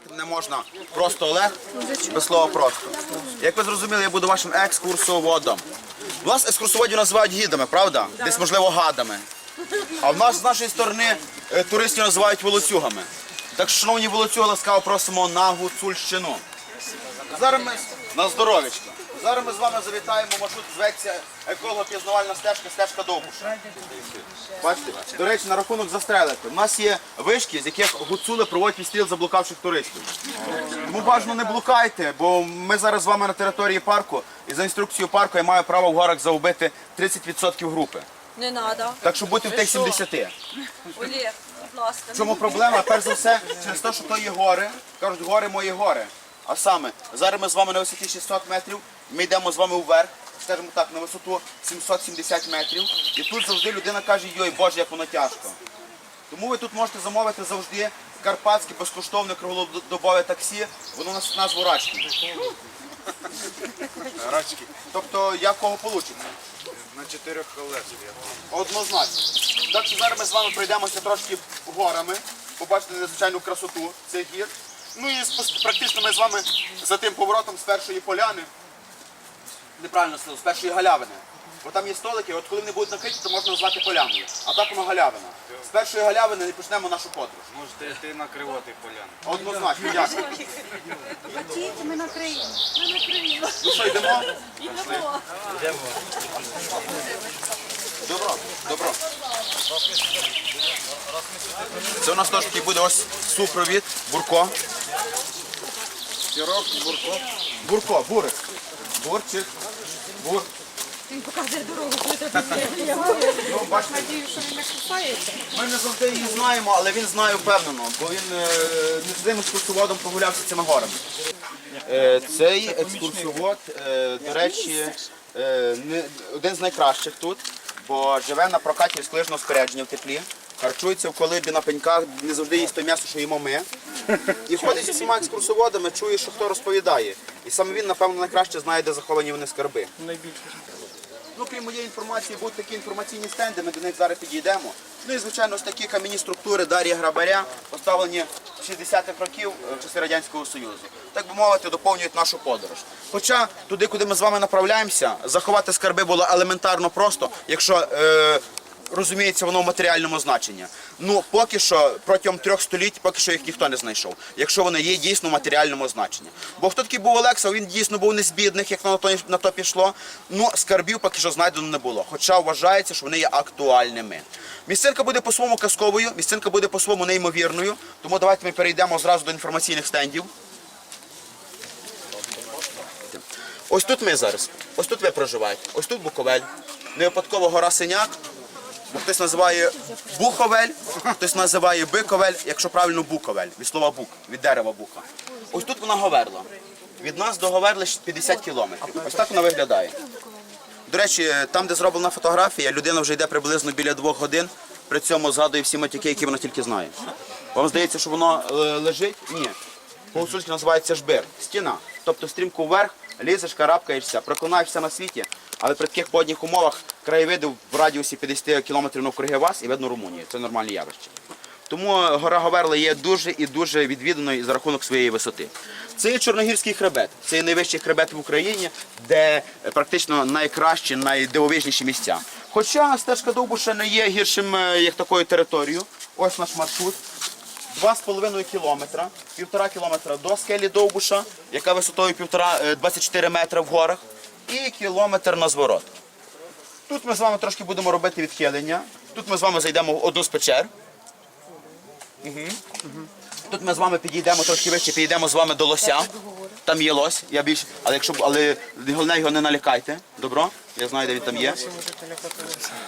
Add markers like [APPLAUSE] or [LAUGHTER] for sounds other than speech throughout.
Звати мене можна просто Олег, без слова просто. Як ви зрозуміли, я буду вашим екскурсоводом. У нас екскурсоводів називають гідами, правда? Десь, можливо, гадами. А в нас з нашої сторони е, туристів називають волоцюгами. Так що, шановні волоцюги, ласкаво просимо на Гуцульщину. Зараз ми на здоров'ячко. Зараз ми з вами завітаємо, маршрут зветься еколого-пізнавальна стежка, стежка Довбуша. Бачите? До речі, на рахунок застрелити. У нас є вишки, з яких гуцули проводять відстріл заблукавших туристів. Тому бажано не блукайте, бо ми зараз з вами на території парку, і за інструкцією парку я маю право в горах заубити 30% групи. Не треба. Так що будьте в тих 70. Олег, будь ласка. В чому проблема? Перш за все, через те, що то є гори. Кажуть, гори мої гори. А саме, зараз ми з вами на висоті 600 метрів, ми йдемо з вами вверх, скажімо так, на висоту 770 метрів. І тут завжди людина каже, йой, Боже, як воно тяжко. Тому ви тут можете замовити завжди карпатське безкоштовне круглодобове таксі, воно нас назву Рачки. Рачки. Тобто я в кого получиться. На чотирьох колесах. Однозначно. Так що зараз ми з вами пройдемося трошки горами, побачите незвичайну красоту цих гір. Ну і практично ми з вами за тим поворотом з першої поляни, неправильно сказав, з першої галявини. Бо там є столики, от коли вони будуть накриті, то можна назвати поляною. А так воно галявина. З першої галявини і почнемо нашу подорож. Можете йти на кривотий полян. Однозначно, дякую. Хотіть, ми накриємо. Ми накриємо. Ну що, йдемо? Йдемо. Добро, добро. Це у нас теж такий буде ось супровід, бурко. Сірок, бурко. Бурко, бурик. Бурчик. Бур. Він показує дорогу, коли ти Ну, бачите, Надію, що він не купається. ми не завжди її знаємо, але він знає впевнено, бо він е, не з ним екскурсоводом прогулявся цими горами. Е, цей екскурсовод, е, до речі, е, не, один з найкращих тут, бо живе на прокаті склижного спорядження в теплі. Харчується в колибі на пеньках, не завжди їсть те м'ясо, що їмо ми. І ходить зі всіма екскурсоводами, чує, що хто розповідає. І саме він, напевно, найкраще знає, де заховані вони скарби. Найбільше. Ну, крім моєї інформації, будуть такі інформаційні стенди, ми до них зараз підійдемо. Ну і, звичайно, ось такі кам'яні структури Дар'я Грабаря, поставлені в 60-х років е, в часи Радянського Союзу. Так би мовити, доповнюють нашу подорож. Хоча туди, куди ми з вами направляємося, заховати скарби було елементарно просто, якщо е, розуміється воно в матеріальному значенні. Ну, поки що, протягом трьох століть, поки що їх ніхто не знайшов, якщо вони є дійсно в матеріальному значенні. Бо хто такий був Олекса, він дійсно був не з бідних, як на то, на то пішло. Ну, скарбів поки що знайдено не було. Хоча вважається, що вони є актуальними. Місцинка буде по-своєму казковою, місцинка буде по-своєму неймовірною. Тому давайте ми перейдемо зразу до інформаційних стендів. Ось тут ми зараз. Ось тут ви проживаєте. Ось тут Буковель. Не випадково гора Синяк. Хтось називає Буховель, хтось називає Биковель, якщо правильно Буковель, від слова бук, від дерева бука. Ось тут вона Говерла. Від нас до Говерли ще 50 кілометрів. Ось так вона виглядає. До речі, там, де зроблена фотографія, людина вже йде приблизно біля двох годин, при цьому згадує всі матюки, які вона тільки знає. Вам здається, що воно е, лежить? Ні. По-гуцульськи називається жбир, стіна. Тобто стрімко вверх, лізеш, карабкаєшся, проклинаєшся на світі, але при таких погодних умовах краєвиди в радіусі 50 км навкруги вас і видно Румунію. Це нормальне явище. Тому гора Говерла є дуже і дуже відвіданою за рахунок своєї висоти. Це є Чорногірський хребет. Це є найвищий хребет в Україні, де е, практично найкращі, найдивовижніші місця. Хоча стежка Довбуша не є гіршим е, як такою територією. Ось наш маршрут. 2,5 кілометра, півтора кілометра до скелі Довбуша, яка висотою е, 24 метри в горах, і кілометр на зворот. Тут ми з вами трошки будемо робити відхилення. Тут ми з вами зайдемо в одну з печер. Тут ми з вами підійдемо трошки вище, підійдемо з вами до лося. Там є лось, я більш, але якщо але головне його не налякайте. Добро? Я знаю, де він там є.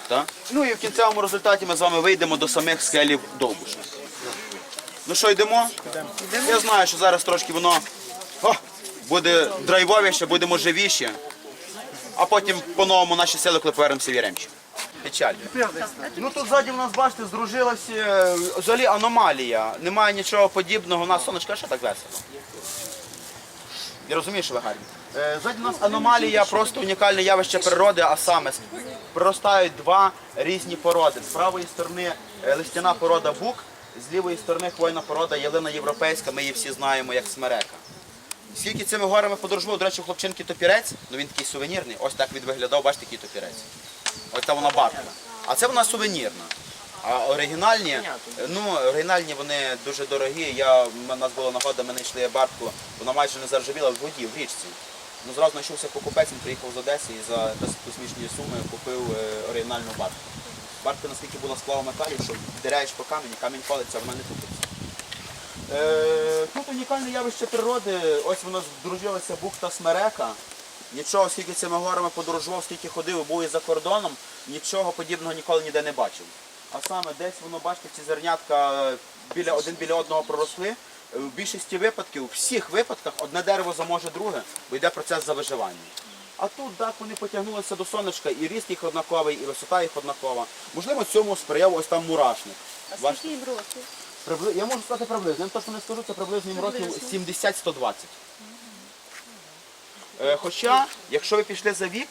Так? Ну і в кінцевому результаті ми з вами вийдемо до самих скелів Довбуша. Ну що, йдемо? Я знаю, що зараз трошки воно о, буде драйвовіше, будемо живіші, а потім по-новому наші сили, коли повернемося в Яремчі. Печаль. Ну тут ззаді в нас, бачите, здружилася е, взагалі аномалія. Немає нічого подібного. У нас сонечко, що так весело? Я розумію, ви гарні. Е, Ззаді у нас аномалія, просто унікальне явище природи, а саме проростають два різні породи. З правої сторони е, листяна порода бук, З лівої сторони хвойна порода ялина європейська, ми її всі знаємо як смерека. Скільки цими горами подорожував, до речі, хлопчинки топірець, ну він такий сувенірний, ось так він виглядав, бачите, який топірець. Ось та вона барка. А це вона сувенірна. А оригінальні, ну оригінальні вони дуже дорогі. Я, у нас була нагода, ми знайшли бартку, вона майже не заржавіла в воді, в річці. Ну зразу знайшовся покупець, він приїхав з Одеси і за досить космічні суми купив е, оригінальну бартку. Бартка наскільки була сплава металів, що вдираєш по камені, камінь палиться, а вона не тупиться. Е, тут унікальне явище природи, ось воно здружилася бухта Смерека. Нічого, скільки цими горами подорожував, скільки ходив, був і за кордоном, нічого подібного ніколи ніде не бачив. А саме десь воно, бачите, ці зернятка біля, один біля одного проросли. Е, В більшості випадків, у всіх випадках, одне дерево заможе друге, бо йде процес за виживання. А тут так вони потягнулися до сонечка, і ріст їх однаковий, і висота їх однакова. Можливо, цьому сприяв ось там мурашник. А скільки їм років? Прибли- Я можу сказати приблизно. Я точно не скажу, це приблизно їм років 70-120. Е, Хоча, якщо ви пішли за вік,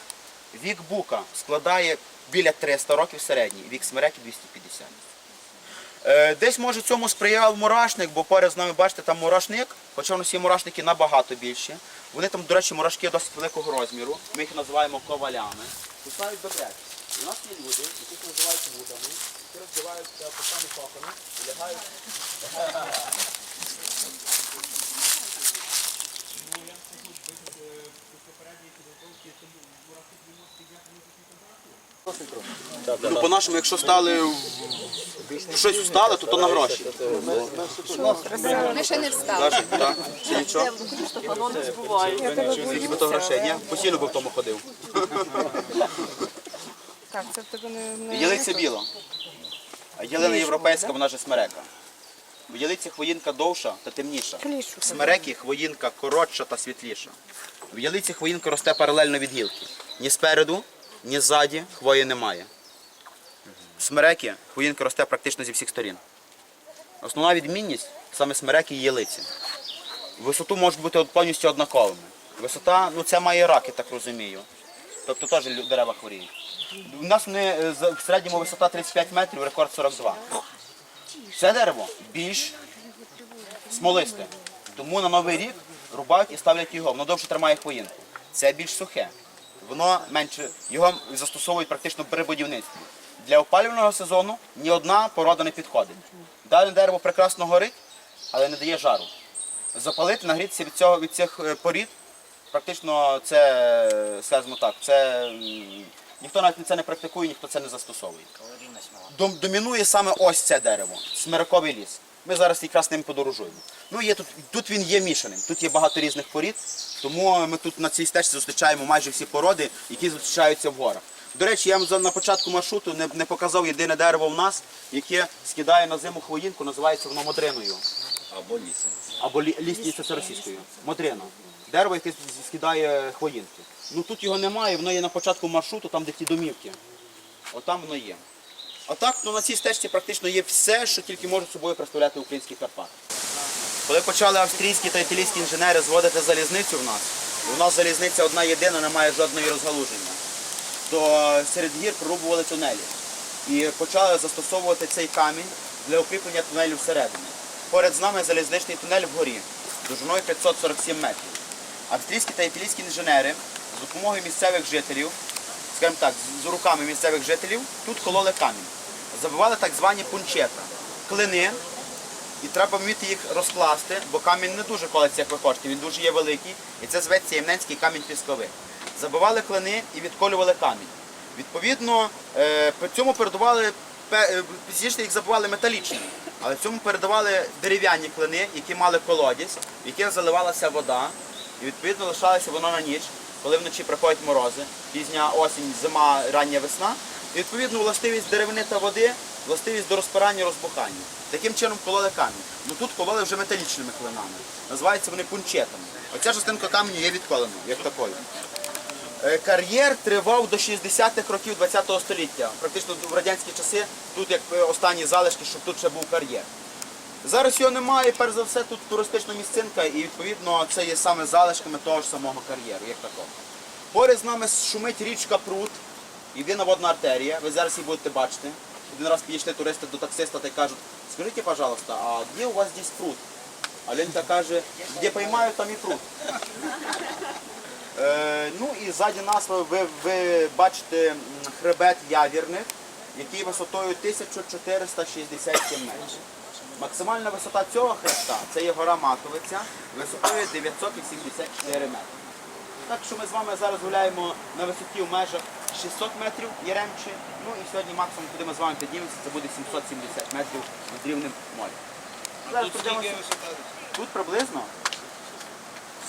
вік бука складає біля 300 років середній, вік смереки 250. Е, Десь може цьому сприяв мурашник, бо поряд з нами, бачите, там мурашник, хоча в нас є мурашники набагато більші. Вони там, до речі, мурашки досить великого розміру. Ми їх називаємо ковалями. Кусають добре. У нас є люди, яких називають вудами, які роздіваються по самі кокони і лягають Ну, по-нашому, якщо стали щось встали, то то на гроші. Ми ще не встали. Так, ще нічого. Би то грошей, ні? Постійно би в тому ходив. Так, це в тебе не, не... Ялиця біла. А ялина європейська, вона же смерека. В ялиці хвоїнка довша та темніша. В смерекі хвоїнка коротша та світліша. В ялиці хвоїнка росте паралельно від гілки. Ні спереду, ні ззаді хвої немає. В смерекі хвоїнка росте практично зі всіх сторін. Основна відмінність саме смереки і ялиці. Висоту можуть бути повністю однаковими. Висота, ну це має раки, так розумію. Тобто теж дерева хворіють. У нас вони е, в середньому висота 35 метрів, рекорд 42. Це дерево більш смолисте. Тому на новий рік рубають і ставлять його. Воно довше тримає хвоїнку. Це більш сухе. Воно менше, його застосовують практично при будівництві. Для опалювального сезону ні одна порода не підходить. Дане дерево прекрасно горить, але не дає жару. Запалити, нагрітися від, цього, від цих е, порід, практично це, скажімо так, це ніхто навіть це не практикує, ніхто це не застосовує. Домінує саме ось це дерево, смириковий ліс. Ми зараз якраз ним подорожуємо. Ну, є тут, тут він є мішаним, тут є багато різних порід, тому ми тут на цій стежці зустрічаємо майже всі породи, які зустрічаються в горах. До речі, я вам на початку маршруту не, не показав єдине дерево в нас, яке скидає на зиму хвоїнку, називається воно модриною. Або лісом. Або лі, ліс ліс це російською. Модрина. Дерево, яке скидає хвоїнки. Ну тут його немає, воно є на початку маршруту, там де ті домівки. Отам воно є. А так, ну, на цій стежці практично є все, що тільки можуть собою представляти українські Карпати. Коли почали австрійські та італійські інженери зводити залізницю в нас, і у нас залізниця одна єдина, не має жодної розгалуження, то серед гір прорубували тунелі. І почали застосовувати цей камінь для укріплення тунелю всередині. Поряд з нами залізничний тунель вгорі, довжиною 547 метрів. Австрійські та італійські інженери з допомогою місцевих жителів, скажімо так, з руками місцевих жителів, тут кололи камінь. Забивали так звані пунчета, клини, і треба вміти їх розкласти, бо камінь не дуже колеться, як ви хочете, він дуже є великий, і це зветься ємненський камінь пісковик. Забивали клини і відколювали камінь. Відповідно, е, цьому передавали, пе- е, пізніше їх забивали металічні, але цьому передавали дерев'яні клини, які мали колодязь, в яких заливалася вода, і відповідно лишалося воно на ніч, коли вночі приходять морози, пізня осінь, зима, рання весна. І відповідно властивість деревини та води, властивість до розпирання розбухання. Таким чином кололи камінь. Ну тут кололи вже металічними клинами. Називаються вони пунчетами. Оця частинка каменю є відколеною, як такою. Е, Кар'єр тривав до 60-х років ХХ століття. Практично в радянські часи тут як е, останні залишки, щоб тут ще був кар'єр. Зараз його немає, перш за все тут туристична місцинка і відповідно це є саме залишками того ж самого кар'єру, як такого. Поряд з нами шумить річка Прут, єдина водна артерія, ви зараз її будете бачити. Один раз підійшли туристи до таксиста та й кажуть, скажите, пожалуйста, а где у вас здесь пруд? А Ленка каже, де поймаю, там і пруд. Е, ну і ззаді нас ви, ви бачите хребет Явірних, який висотою 1467 метрів. Максимальна висота цього хребта це є гора Маковиця, висотою 984 метри. Так що ми з вами зараз гуляємо на висоті в межах 600 метрів Яремчі. Ну і сьогодні максимум, куди ми з вами піднімемося, це буде 770 метрів над рівнем моря. Зараз пройдемося. Тут приблизно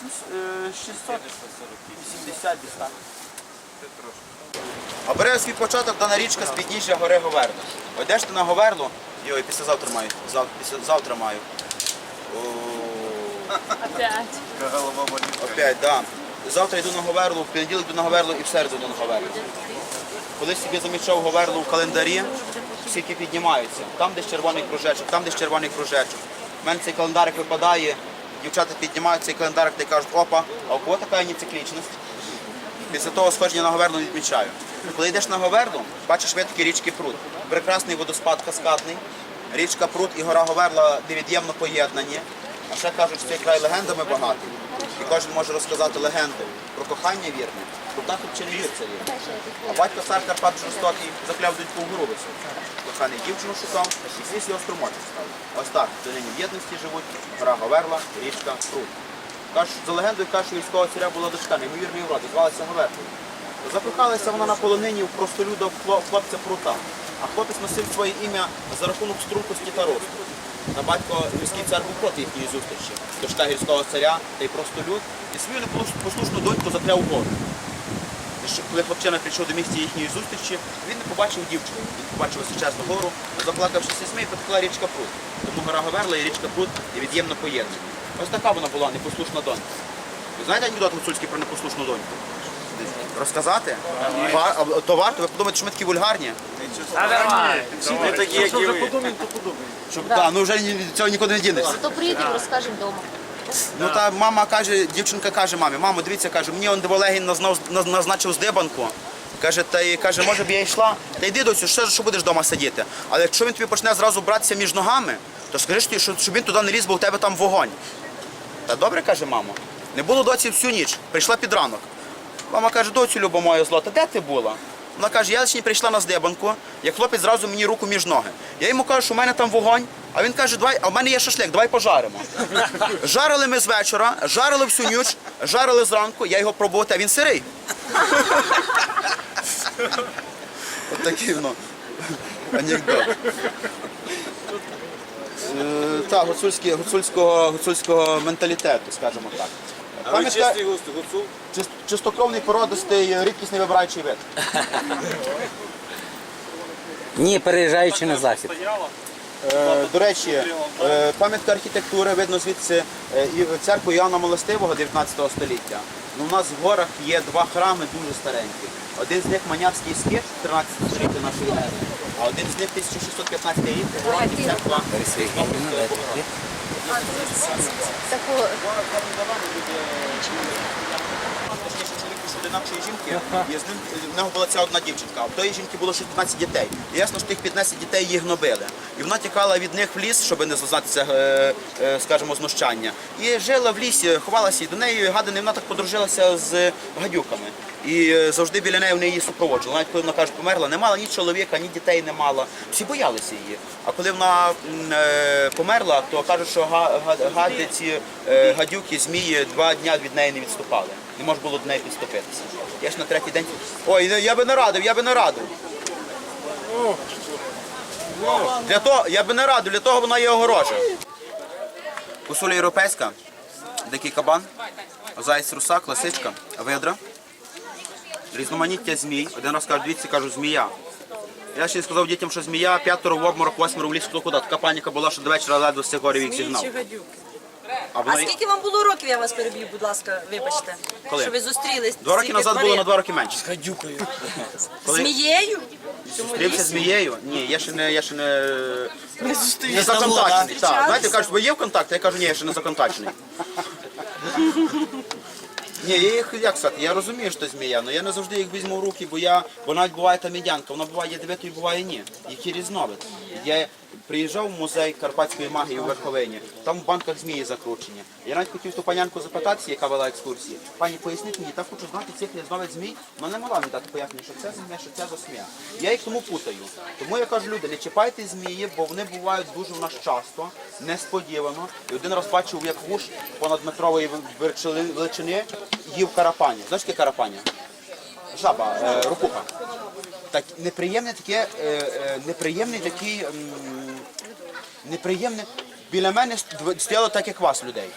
сімс- е, 680 десь так. А бере свій початок дана річка з підніжжя гори Говерло. Йдеш ти на Говерло, йой, післязавтра маю. Зав, післязавтра маю. Опять. Опять, да. Завтра йду на Говерлу, в понеділок йду на Говерлу і в середу йду на Говерлу. Коли собі замічав Говерлу в календарі, скільки піднімаються. Там десь червоний кружечок, там десь червоний кружечок. У мене цей календарик випадає, дівчата піднімають цей календарик й кажуть, опа, а у кого така нециклічність? Після того сходження на Говерлу відмічаю. Коли йдеш на Говерлу, бачиш витоки річки Прут. Прекрасний водоспад каскадний. Річка Прут і гора Говерла невід'ємно поєднані. А ще кажуть, що цей край легендами багатий. І кожен може розказати легенду про кохання вірне. Крута хоч чи не вірця вірне. А батько цар Карпат жорстокий закляв дочку в Грубицю. Коханий дівчину шукав, і свіс його струмочок став. Ось так, нині в єдності живуть гора Говерла, річка Прут. За легендою кажуть, що військового царя була дочка, неймовірної вроди, звалася Говерлою. Закохалася вона на полонині в простолюда хло- хлопця Прута. А хлопець носив своє ім'я за рахунок стрункості та росту. Та батько гірський цар був проти їхньої зустрічі. Дочка гірського царя та й простолюд. І свою непослушну доньку закляв гору. Коли хлопчина прийшов до місця їхньої зустрічі, він не побачив дівчину. Він побачив височезну гору, заплакавши смій, потекла річка Прут. Тому гора Говерла і річка Прут є від'ємно поєднані. Ось така вона була непослушна донька. Ви знаєте анекдот гуцульський про непослушну доньку? Розказати? Ва- То варто, ви подумаєте, що ми такі вульгарні? Ми такі, як і ви. Щоб, да. ну вже ні- цього нікуди не дінешся. То приїдемо, розкажемо вдома. Ну та мама каже, дівчинка каже мамі, мамо, дивіться, каже, мені он Деволегін назнав, наз- назначив здибанку. Каже, та й каже, може б я йшла. Та йди доцю, що, що будеш вдома сидіти. Але якщо він тобі почне зразу братися між ногами, то скажи, що- щоб він туди не ліз, бо у тебе там вогонь. Та добре, каже мамо. Не було доці всю ніч, прийшла під ранок. Мама каже, доцю, любо моє злота, де ти була? Вона каже, я сьогодні прийшла на здибанку, як хлопець зразу мені руку між ноги. Я йому кажу, що в мене там вогонь, а він каже, давай, а в мене є шашлик, давай пожаримо. Жарили ми з вечора, жарили всю ніч, жарили зранку, я його пробувати, а він сирий. От такий воно анекдот. Е, гуцульського, гуцульського менталітету, скажімо так. А ви Пам'ятка- чистий густ, гуцул? Чис- Чистокровний породистий, рідкісний вибираючий вид. Ні, переїжджаючи на захід. Е, До речі, е, пам'ятка архітектури видно звідси е, і церкву Іоанна Милостивого 19 століття. Ну, у нас в горах є два храми дуже старенькі. Один з них Манявський скит 13 століття нашої ери, а один з них 1615 рік церква. Такого в нього була ця одна дівчинка. А в тої жінки було ще 15 дітей. І ясно, що тих 15 дітей їх гнобили. І вона тікала від них в ліс, щоб не зазнати це, е, е, скажімо, знущання. І жила в лісі, ховалася, і до неї гадини, вона так подружилася з гадюками. І е, завжди біля неї вони її супроводжували. Навіть коли вона каже, померла, не мала ні чоловіка, ні дітей не мала. Всі боялися її. А коли вона е, померла, то кажуть, що га- га- гади ці е, гадюки, змії два дня від неї не відступали. Не можна було до неї підступитися. Я ж на третій день. Ой, я би не радив, я би не радив. Для того, я би не радив, для того вона є огорожа. Кусуля європейська, дикий кабан, заяць русак, лисичка, видра, різноманіття змій. Один раз кажу, дивіться, кажу, змія. Я ще й сказав дітям, що змія, п'ятеро в обморок, восьмеро в ліс, хто куди. Така паніка була, що до вечора ледве з цих горів їх зігнав. А А скільки вам було років, я вас переб'ю, будь ласка, вибачте. Коли? Що ви зустрілись? Два роки назад було на два роки менше. [LAUGHS] Коли Змією? зустрівся з змією? Ні, я ще не, я ще не, не законтачений. Так, знаєте, кажуть, ви є в контакті? Я кажу, ні, я ще не законтачений. Ні, я їх як сказати, я розумію, що це змія, але я не завжди їх візьму в руки, бо я, бо навіть буває та мідянка, вона буває ядовитою, буває ні. Які різновид. Є Приїжджав в музей карпатської магії у Верховині, там в банках змії закручені. Я навіть хотів ту панянку запитатися, яка вела екскурсії. Пані, поясніть мені, так хочу знати цих різновид змій, вона не могла мені дати пояснення, що це змія, що це за змія. Я їх тому путаю. Тому я кажу, люди, не чіпайте змії, бо вони бувають дуже в нас часто, несподівано. І один раз бачив, як вуш понадметрової величини їв карапані. Знаєш, яке карапані? Жаба, е, рукуха. Так, неприємне таке, е, е, неприємний такий, неприємне. Біля мене ст- стояло так, як вас, людей.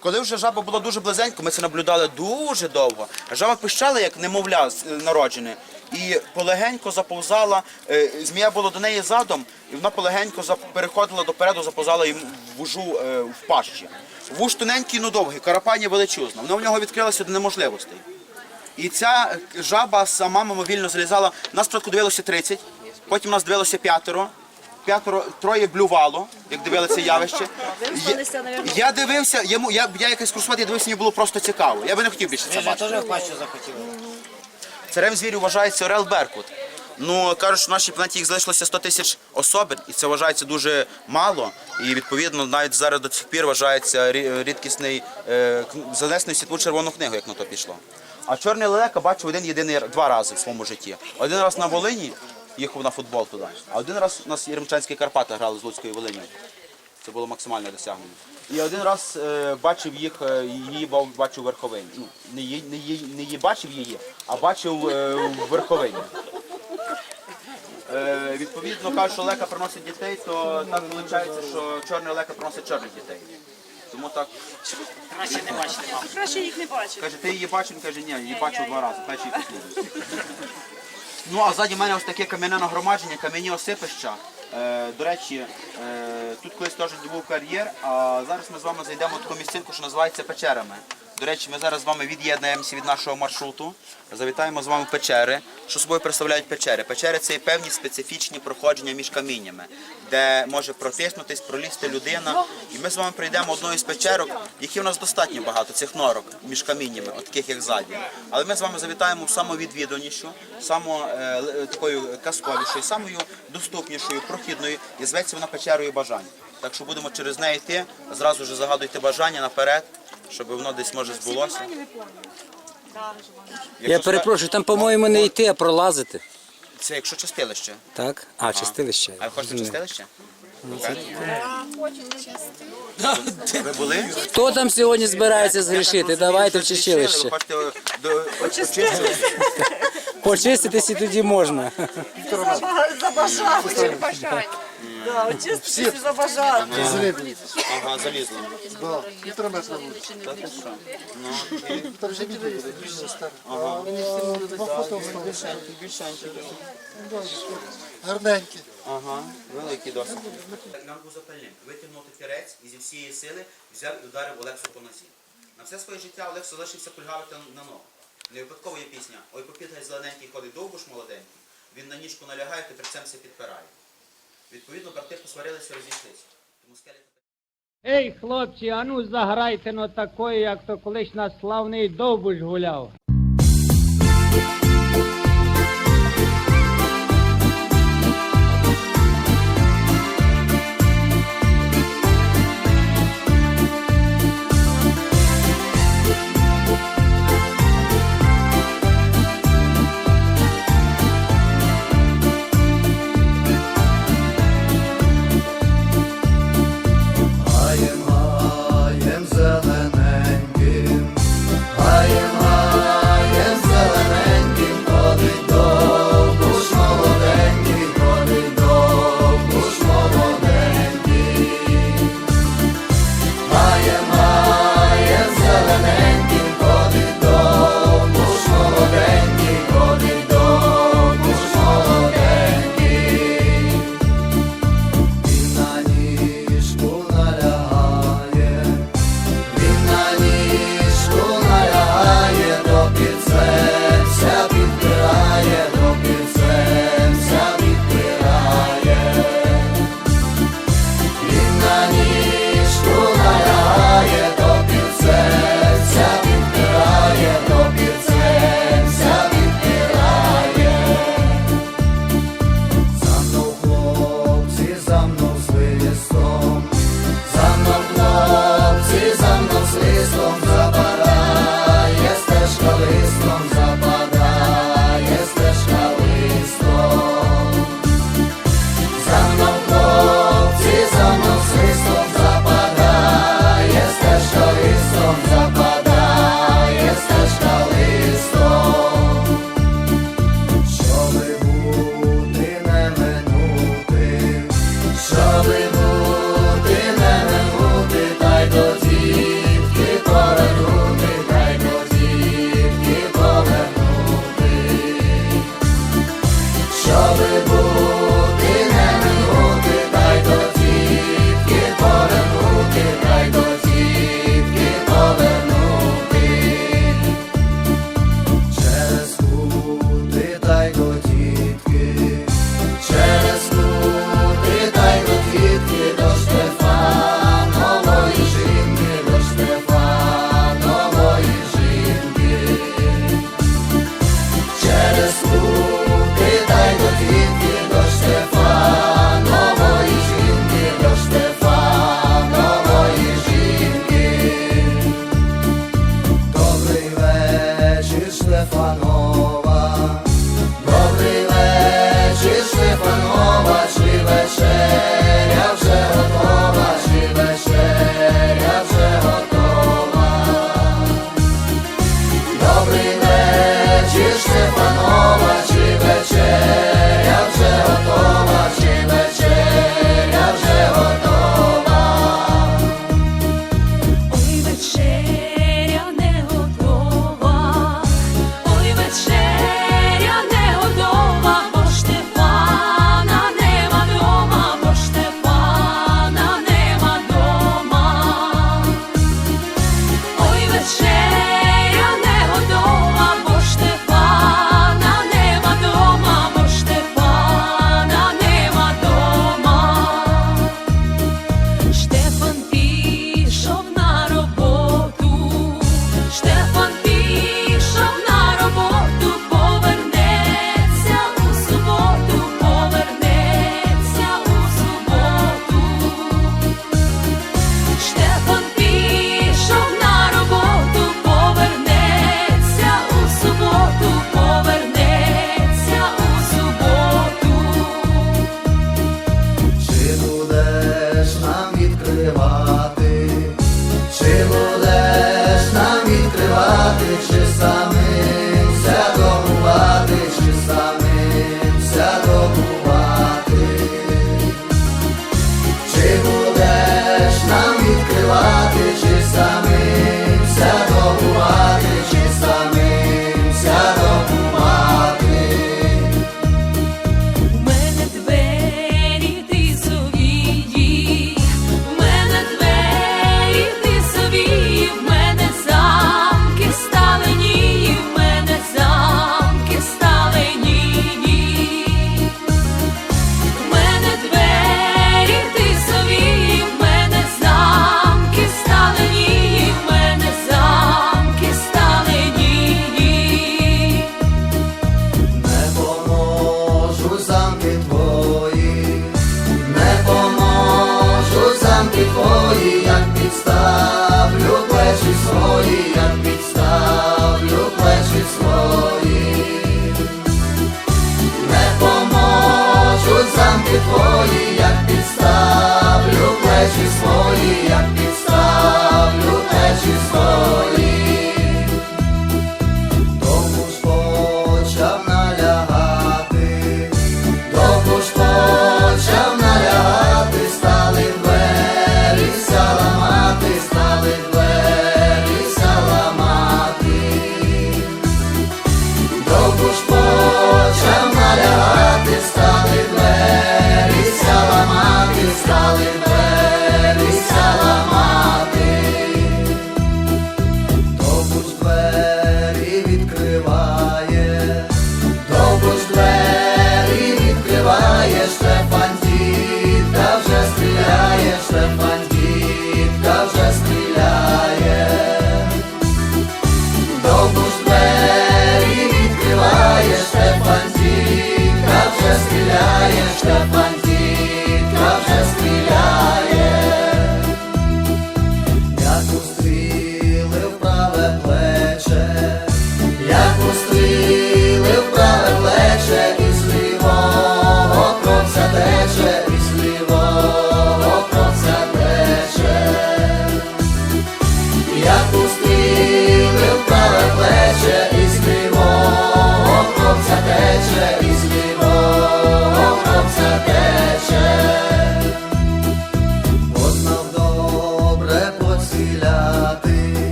Коли вже жаба була дуже близенько, ми це наблюдали дуже довго. Жаба пищала, як немовля е, народжене, і полегенько заповзала. е, Змія була до неї задом, і вона полегенько переходила допереду, заповзала їм вужу е, в пащі. Вуж тоненький, ну довгий, карапані величезна. Вона в нього відкрилася до неможливостей. І ця жаба сама мимовільно залізала. Нас спочатку дивилося 30, потім нас дивилося п'ятеро. П'ятеро, троє блювало, як дивилися явище. Я, я дивився, йому, я, я якийсь курсувати, я дивився, мені було просто цікаво. Я би не хотів більше це бачити. теж в пащу захотіли. Царем звірів вважається Орел Беркут. Ну, кажуть, що в нашій планеті їх залишилося 100 тисяч особин, і це вважається дуже мало. І відповідно навіть зараз до цих пір вважається рі- рідкісний е, занесений в світову червону книгу, як на то пішло. А чорний лелека бачив один єдиний р- два рази в своєму житті. Один раз на Волині їхав на футбол туди, а один раз у нас Єремчанські Карпати грали з Луцькою Волиню. Це було максимальне досягнення. І один раз е, бачив їх, е, її бав- бачив Верховині. Ну, не її, не її, не її бачив її, а бачив е, в Верховині. Е, відповідно, кажуть, що лека приносить дітей, то так виходить, що чорний лека приносить чорних дітей. Тому так, Краще не бачити. Краще їх не бачити. каже, ти її бачив, він каже, ні, її бачив два рази, перший [LAUGHS] і послідний. Ну, а ззаді мене ось таке кам'яне нагромадження, кам'яні осипища. Е, до речі, е, тут колись теж був кар'єр, а зараз ми з вами зайдемо в таку місцинку, що називається печерами. До речі, ми зараз з вами від'єднаємося від нашого маршруту, завітаємо з вами в печери. Що собою представляють печери? Печери це певні специфічні проходження між каміннями, де може протиснутись, пролізти людина. І ми з вами прийдемо одною з печерок, які в нас достатньо багато, цих норок між каміннями, от таких як ззаді. Але ми з вами завітаємо в самовідвідуванішу, само е, такою казковішою, самою доступнішою, прохідною, і зветься вона печерою бажань. Так що будемо через неї йти, зразу ж загадуйте бажання наперед, щоб воно десь може збулося. Я Якщо перепрошую, там, по-моєму, не йти, а пролазити. Це якщо чистилище. Так? А, чистилище. А ви хочете чистилище? Ви були? Хто там сьогодні збирається згрішити? Давайте в Ви чистилище. хочете до очистити? Почиститись і тоді можна. Забажати. Да, очиститися і забажати. Ага, залізло. Да, півтора метра буде. Та ти що? Ну, і Там вже відео є, дуже старе. А Два фото вставили. Гарненькі. Ага, великий досить. Нам був запальним. Витягнув тирець і зі всієї сили взяв і ударив Олексу по нозі. На все своє життя Олег залишився кульгавити на ногу. Не випадково є пісня. Ой, попітай зелененький ходить довго ж молоденький. Він на ніжку налягає, петрецем все підпирає. Відповідно, брати посварилися, розійшлися. Тому скелі Ей, хлопці, а ну заграйте на такої, як то колись наш славний довбуш гуляв. коли буде.